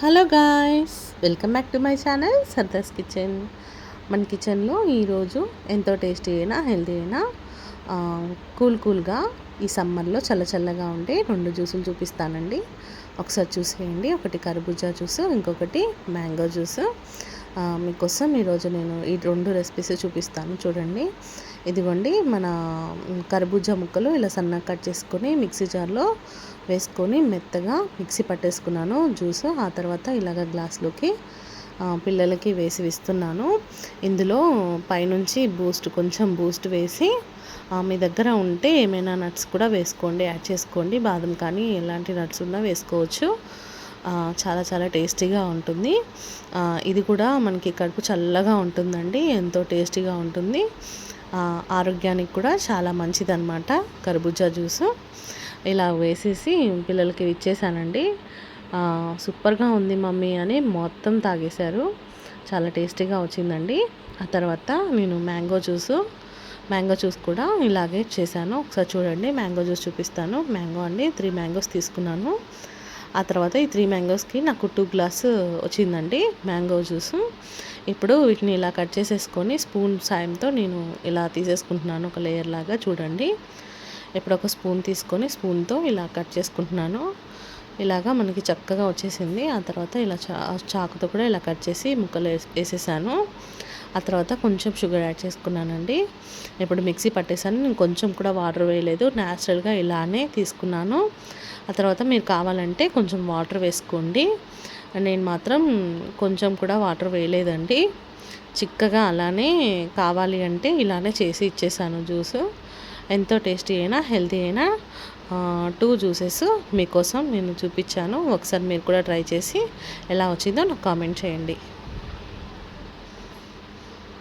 Hello guys welcome back to my channel Sarda's kitchen. మన కిచెన్లో ఈరోజు ఎంతో టేస్టీ అయినా హెల్తీ అయినా కూల్ కూల్గా ఈ సమ్మర్లో చల్ల చల్లగా ఉండే రెండు జ్యూసులు చూపిస్తానండి. ఒకసారి చూసేయండి ఒకటి కర్బూజా జ్యూస్ ఇంకొకటి మ్యాంగో జ్యూస్. మీకోసం ఈరోజు నేను ఈ రెండు రెసిపీస్ చూపిస్తాను చూడండి. ఇదిగోండి మన కర్బూజా ముక్కలు ఇలా సన్నగా కట్ చేసుకొని మిక్సీ జార్లో వేసుకొని మెత్తగా మిక్సీ పట్టేసుకున్నాను జ్యూస్. ఆ తర్వాత ఇలాగ గ్లాస్లోకి పిల్లలకి వేసి ఇస్తున్నాను. ఇందులో పైనుంచి బూస్ట్ కొంచెం బూస్ట్ వేసి మీ దగ్గర ఉంటే ఏమైనా నట్స్ కూడా వేసుకోండి యాడ్ చేసుకోండి. బాదం కానీ ఎలాంటి నట్స్ ఉన్నా వేసుకోవచ్చు. చాలా చాలా టేస్టీగా ఉంటుంది. ఇది కూడా మనకి కడుపు చల్లగా ఉంటుందండి ఎంతో టేస్టీగా ఉంటుంది. ఆరోగ్యానికి కూడా చాలా మంచిదన్నమాట కర్బూజా జ్యూసు. ఇలా వేసేసి పిల్లలకి ఇచ్చేసానండి. సూపర్గా ఉంది మమ్మీ అని మొత్తం తాగేశారు. చాలా టేస్టీగా వచ్చిందండి. ఆ తర్వాత నేను మ్యాంగో జ్యూసు మ్యాంగో జ్యూస్ కూడా ఇలాగే చేశాను. ఒకసారి చూడండి మ్యాంగో జ్యూస్ చూపిస్తాను. మ్యాంగో అండి త్రీ మ్యాంగోస్ తీసుకున్నాను. ఆ తర్వాత ఈ త్రీ మ్యాంగోస్కి నాకు టూ గ్లాస్ వచ్చిందండి మ్యాంగో జ్యూస్. ఇప్పుడు వీటిని ఇలా కట్ చేసేసుకొని స్పూన్ సాయంతో నేను ఇలా తీసేసుకుంటున్నాను ఒక లేయర్ లాగా చూడండి. ఇప్పుడు ఒక స్పూన్ తీసుకొని స్పూన్తో ఇలా కట్ చేసుకుంటున్నాను. ఇలాగా మనకి చక్కగా వచ్చేసింది. ఆ తర్వాత ఇలా చా చాకుతో కూడా ఇలా కట్ చేసి ముక్కలు వేసేసాను. ఆ తర్వాత కొంచెం షుగర్ యాడ్ చేసుకున్నానండి. ఇప్పుడు మిక్సీ పట్టేసాను. నేను కొంచెం కూడా వాటర్ వేయలేదు. న్యాచురల్గా ఇలానే తీసుకున్నాను. ఆ తర్వాత మీరు కావాలంటే కొంచెం వాటర్ వేసుకోండి. నేను మాత్రం కొంచెం కూడా వాటర్ వేయలేదండి. చిక్కగా అలానే కావాలి అంటే ఇలానే చేసి ఇచ్చేసాను జ్యూస్. ఎంతో టేస్టీ అయినా హెల్తీ అయినా టూ జ్యూసెస్ మీకోసం నేను చూపించాను. ఒకసారి మీరు కూడా ట్రై చేసి ఎలా వచ్చిందో నాకు కామెంట్ చేయండి.